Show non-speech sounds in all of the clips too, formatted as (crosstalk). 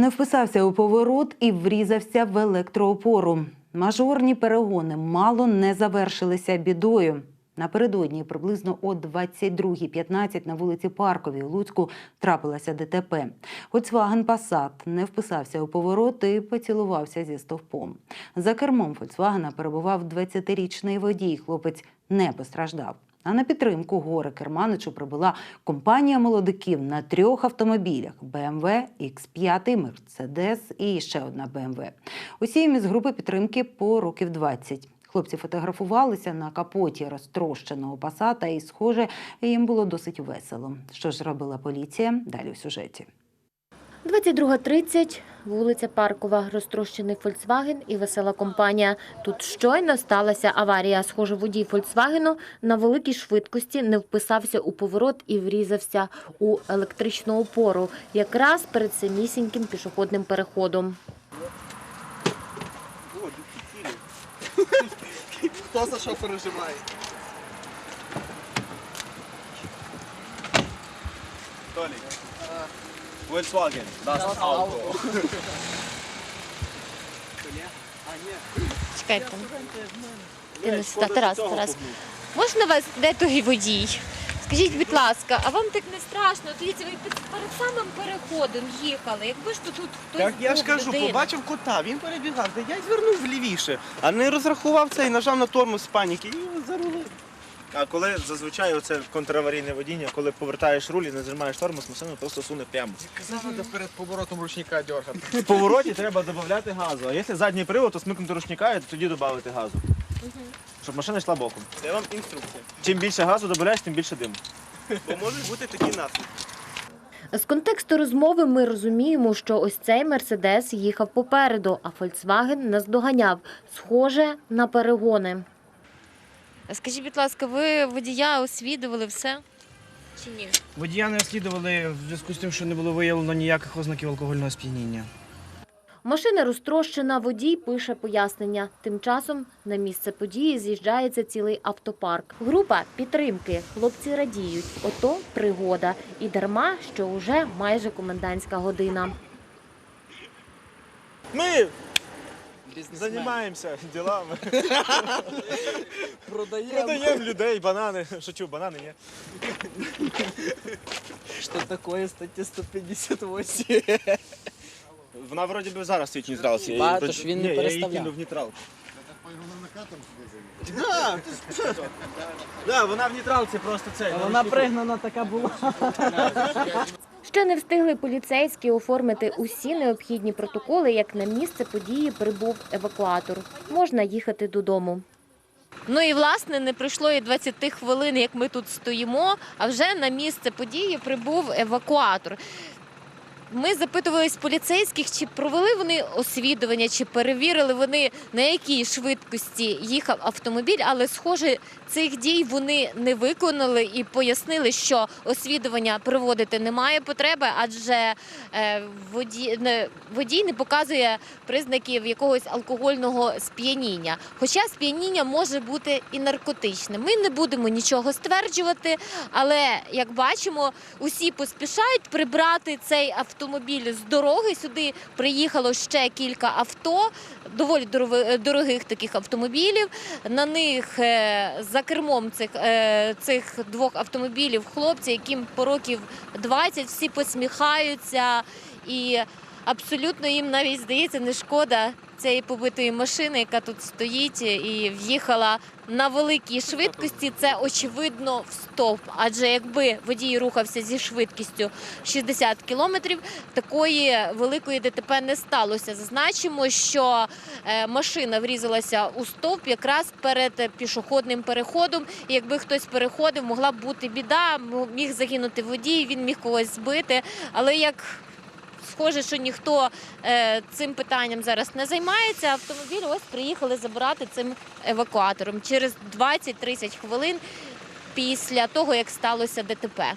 Не вписався у поворот і врізався в електроопору. Мажорні перегони мало не завершилися бідою. Напередодні приблизно о 22.15 на вулиці Парковій у Луцьку трапилася ДТП. Volkswagen Passat не вписався у поворот і поцілувався зі стовпом. За кермом Volkswagen перебував 20-річний водій. Хлопець не постраждав. А на підтримку горе керманичу прибула компанія молодиків на трьох автомобілях: BMW, X5, Mercedes і ще одна BMW. Усі їм із групи підтримки по років 20. Хлопці фотографувалися на капоті розтрощеного пасата, і, схоже, їм було досить весело. Що ж робила поліція? Далі у сюжеті. 22.30, вулиця Паркова, розтрощений Фольксваген і весела компанія. Тут щойно сталася аварія. Схоже, водій Фольксвагену на великій швидкості не вписався у поворот і врізався у електричну опору, якраз перед самісіньким пішохідним переходом. Хто за що переживає? Толік. Volkswagen, das Auto. (laughs) Чекайте. Ти не Тарас, Тарас. Можна вас, де той водій? Скажіть, будь ласка, а вам так не страшно? Дивіться, ви перед самим переходом їхали. Якби ж то тут хтось Так я ж був, кажу, людина. побачив кота, він перебігав, та я й звернув влівіше, а не розрахував це і нажав на тормоз з паніки і зарулив. А коли зазвичай оце контраварійне водіння, коли повертаєш руль і не зажимаєш тормоз, машина просто суне прямо. Казав, треба перед поворотом ручника дергати. В (laughs) повороті треба додати газу, а якщо задній привод, то смикнути ручника і тоді додати газу. Щоб машина йшла боком. Це вам інструкція. Чим більше газу додаєш, тим більше диму. Бо можуть бути такі наслідки. З контексту розмови ми розуміємо, що ось цей Мерседес їхав попереду, а Фольксваген наздоганяв, схоже на перегони. Скажіть, будь ласка, ви водія освідували все? Чи ні? Водія не розслідували в зв'язку з тим, що не було виявлено ніяких ознаків алкогольного сп'яніння. Машина розтрощена, водій пише пояснення. Тим часом на місце події з'їжджається цілий автопарк. Група підтримки. Хлопці радіють. Ото пригода. І дарма, що уже майже комендантська година. Ми займаємося ділами. Продаємо. Продаємо людей, банани. Шучу, банани ні. Що таке стаття 158? Вона вроді би зараз стоїть в нейтралці. Я її Ба, вроді- він не Ні, Я її кинув в нейтрал. Да, вона в нейтралці просто це. Вона пригнана така була. (laughs) Ще не встигли поліцейські оформити усі необхідні протоколи, як на місце події прибув евакуатор. Можна їхати додому. Ну і власне не пройшло і 20 хвилин, як ми тут стоїмо. А вже на місце події прибув евакуатор. Ми запитувались поліцейських, чи провели вони освідування, чи перевірили вони на якій швидкості їхав автомобіль, але схоже, цих дій вони не виконали і пояснили, що освідування проводити немає потреби, адже е, водій, не, показує признаків якогось алкогольного сп'яніння. Хоча сп'яніння може бути і наркотичним. Ми не будемо нічого стверджувати, але як бачимо, усі поспішають прибрати цей автомобіль з дороги. Сюди приїхало ще кілька авто, доволі дорогих таких автомобілів. На них е, за кермом цих, е, цих двох автомобілів хлопці, яким по років 20, всі посміхаються і абсолютно їм навіть здається не шкода цієї побитої машини, яка тут стоїть і в'їхала на великій швидкості. Це очевидно в стовп. Адже якби водій рухався зі швидкістю 60 кілометрів, такої великої ДТП не сталося. Зазначимо, що е, машина врізалася у стовп якраз перед пішохідним переходом. І якби хтось переходив, могла б бути біда, міг загинути водій, він міг когось збити. Але як схоже, що ніхто е, цим питанням зараз не займається. Автомобіль ось приїхали забирати цим евакуатором через 20-30 хвилин після того, як сталося ДТП.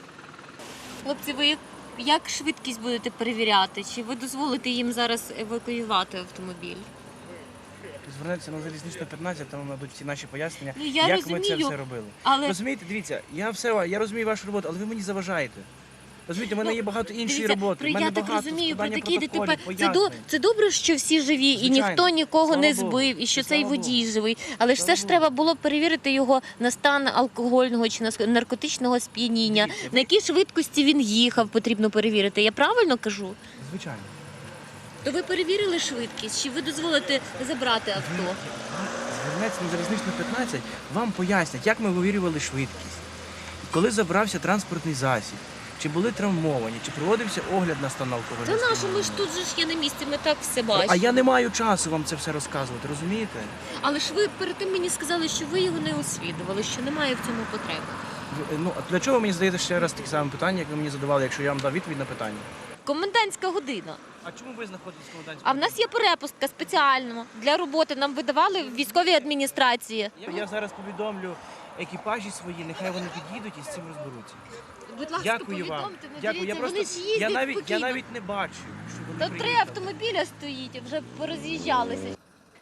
Хлопці, ви як швидкість будете перевіряти? Чи ви дозволите їм зараз евакуювати автомобіль? Звернеться на залізничну 15, там надуть всі наші пояснення, Ну, я як ми це розумію, все робили. Але Розумієте, дивіться, я все, я розумію вашу роботу, але ви мені заважаєте. Розумієте, в мене Ну, є багато іншої Дивіться, роботи. в мене я так багато розумію, про складання такі ДТП. протоколів, Це, до, пояснень. це добре, що всі живі і Звичайно. ніхто нікого Слава не Богу. збив, і що Слава цей водій живий. Але ж все ж треба було перевірити його на стан алкогольного чи на наркотичного сп'яніння. Дивіться, На якій швидкості він їхав, потрібно перевірити. Я правильно кажу? Звичайно. То ви перевірили швидкість? Чи ви дозволите забрати авто? Звернеться на залізничну 15, вам пояснять, як ми вивірювали швидкість. Коли забрався транспортний засіб, чи були травмовані, чи проводився огляд на стан Та алкогольного ми ж тут же ж є на місці, ми так все бачимо. А я не маю часу вам це все розказувати, розумієте? Але ж ви перед тим мені сказали, що ви його не освідували, що немає в цьому потреби. Ви- Ну, а для чого ви мені задаєте ще раз таке саме питання, як ви мені задавали, якщо я вам дав відповідь на питання? Комендантська година. А чому ви знаходитесь в комендантському? А в нас є перепустка спеціально для роботи. Нам видавали в військовій адміністрації. Я, я зараз повідомлю екіпажі свої, нехай вони під'їдуть і з цим розберуться. Будь ласка, Дякую вам. повідомте, не Дякую. Я дивіться, просто вони ж їздять я навіть я спокійно. навіть не бачу, що вони Та три приїхали. автомобіля стоїть, вже пороз'їжджалися.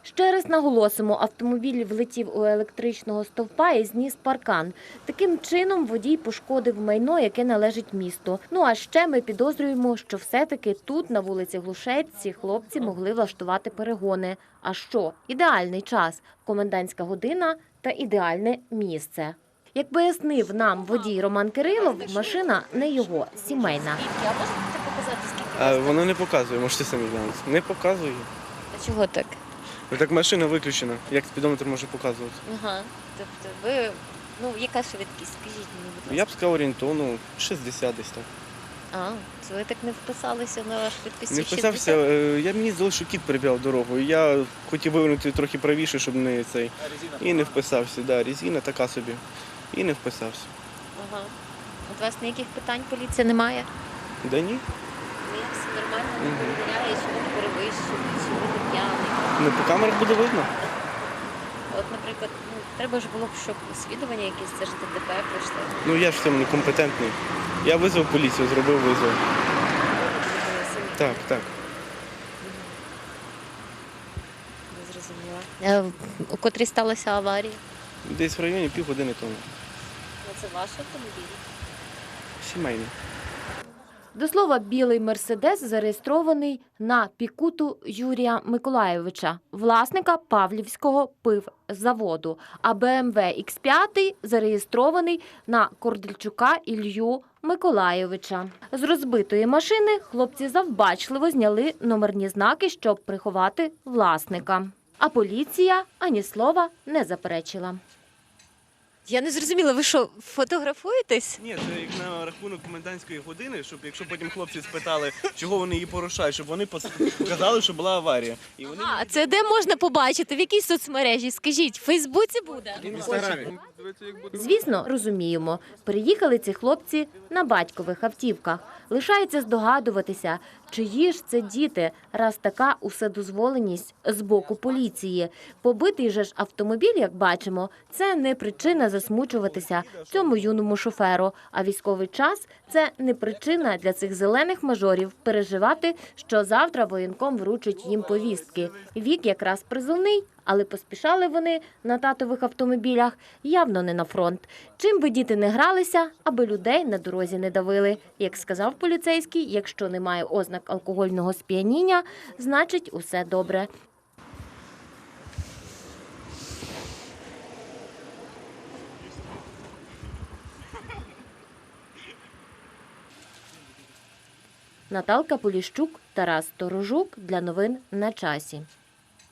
Ще раз наголосимо, автомобіль влетів у електричного стовпа і зніс паркан. Таким чином водій пошкодив майно, яке належить місту. Ну а ще ми підозрюємо, що все-таки тут, на вулиці Глушецьці, хлопці могли влаштувати перегони. А що? Ідеальний час, комендантська година та ідеальне місце. Як пояснив нам водій Роман Кирилов, машина не його, сімейна. А можете показати, скільки воно не показує, можете самі глянути. Не показує. А чого так? Ну так машина виключена. Як спідометр може показувати? Ага. Тобто ви. Ну, яка швидкість? Скажіть мені, будь ласка. Я б сказав орієнтовно 60 десь так. А, це ви так не вписалися на швидкості Не вписався, е, я мені здалося, що кіт перебігав дорогу. Я хотів вивернути трохи правіше, щоб не цей. І не вписався. Да, резина така собі. І не вписався. Ага. От вас ніяких питань поліція немає? Да ні. Ні, все нормально, не перевіряє, чи ви не перевищили, чи ви не п'яний. Ну по камерах буде видно. От, наприклад, ну, треба ж було б, щоб освідування якесь, це ж ДТП пройшли. Ну я ж в цьому не компетентний. Я визвав поліцію, зробив визов. Так, так. Не зрозуміла. Е, У котрій сталася аварія? Десь в районі півгодини тому. Ну, Це ваш автомобіль? Сімейний. До слова, білий мерседес зареєстрований на пікуту Юрія Миколайовича, власника Павлівського пивзаводу. А BMW X5 зареєстрований на Кордельчука Ілью Миколайовича. З розбитої машини хлопці завбачливо зняли номерні знаки, щоб приховати власника. А поліція ані слова не заперечила. Я не зрозуміла, ви що, фотографуєтесь? Ні, це як на рахунок комендантської години, щоб якщо потім хлопці спитали, чого вони її порушають, щоб вони пос- показали, що була аварія. І вони А це де можна побачити? В якій соцмережі? Скажіть, в Фейсбуці буде? Звісно, розуміємо. Приїхали ці хлопці на батькових автівках. Лишається здогадуватися, чиї ж це діти, раз така уседозволеність з боку поліції. Побитий же ж автомобіль, як бачимо, це не причина засмучуватися цьому юному шоферу. А військовий час це не причина для цих зелених мажорів переживати, що завтра воєнком вручить їм повістки. Вік якраз призовний, але поспішали вони на татових автомобілях явно не на фронт. Чим би діти не гралися, аби людей на дорозі не давили. Як сказав поліцейський, якщо немає ознак алкогольного сп'яніння, значить усе добре. Наталка Поліщук, Тарас Торожук для новин на часі.